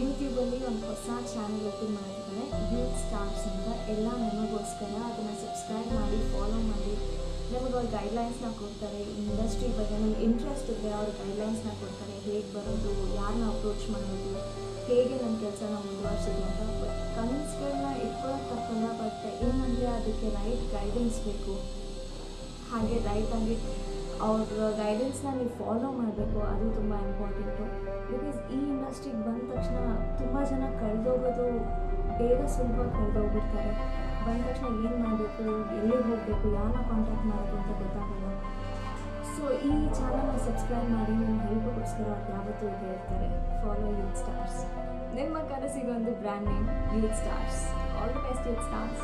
ಯೂಟ್ಯೂಬಲ್ಲಿ ಒಂದು ಹೊಸ ಚಾನಲ್ ಓಪನ್ ಮಾಡಿದ್ದಾರೆ ಯೂತ್ ಸ್ಟಾರ್ಸ್ ಅಂತ ಎಲ್ಲ ನಮಗೋಸ್ಕರ ಅದನ್ನು ಸಬ್ಸ್ಕ್ರೈಬ್ ಮಾಡಿ ಫಾಲೋ ಮಾಡಿ. ನಮಗೆ ಅವ್ರು ಗೈಡ್ಲೈನ್ಸ್ನ ಕೊಡ್ತಾರೆ. ಇಂಡಸ್ಟ್ರಿ ಬಗ್ಗೆ ನಮ್ಗೆ ಇಂಟ್ರೆಸ್ಟ್ ಇದ್ದರೆ ಅವ್ರು ಗೈಡ್ಲೈನ್ಸ್ನ ಕೊಡ್ತಾರೆ. ಹೇಗೆ ಬರೋದು ಯಾರನ್ನ ಅಪ್ರೋಚ್ ಮಾಡೋದು, ಹೇಗೆ ನನ್ನ ಕೆಲಸನ ಮುಂದುವರಿಸೋದು ಅಂತ ಬಟ್ ಕನಸುಗಳನ್ನ ಇಟ್ಕೊಳ್ಳೋಕೆ ತಪ್ಪಲ್ಲ ಬಟ್ ಏನಂದರೆ ಅದಕ್ಕೆ ರೈಟ್ ಗೈಡೆನ್ಸ್ ಬೇಕು. ಹಾಗೆ ರೈಟಾಗಿ ಅವ್ರ ಗೈಡೆನ್ಸ್ನ ನೀವು ಫಾಲೋ ಮಾಡಬೇಕು. ಅದು ತುಂಬ ಇಂಪಾರ್ಟೆಂಟು ಬಿಕಾಸ್ ಈ ಇಂಡಸ್ಟ್ರಿಗೆ ಬಂದು ತುಂಬ ಜನ ಕಳೆದೋಗೋದು ಬೇಗ ಸುಲಭ ಕಳೆದೋಗ್ಬಿಡ್ತಾರೆ ಬಂದ ತಕ್ಷಣ ಏನು ಮಾಡಬೇಕು? ಎಲ್ಲಿಗೆ ಹೋಗಬೇಕು? ಯಾರನ್ನ ಕಾಂಟ್ಯಾಕ್ಟ್ ಮಾಡಬೇಕು ಅಂತ ಗೊತ್ತಾಗಲ್ಲ. ಸೊ ಈ ಚಾನಲ್ನ ಸಬ್ಸ್ಕ್ರೈಬ್ ಮಾಡಿ ನಿಮ್ಮ ಹೆಲ್ಪ್ಗೋಸ್ಕರ ಅವ್ರು ಯಾವತ್ತೂ ಹೇಳ್ತಾರೆ. ಇರ್ತಾರೆ ಫಾಲೋ ಯೂತ್ ಸ್ಟಾರ್ಸ್ ನಿಮ್ಮ ಕನಸಿಗೊಂದು brand name youth stars all the best youth stars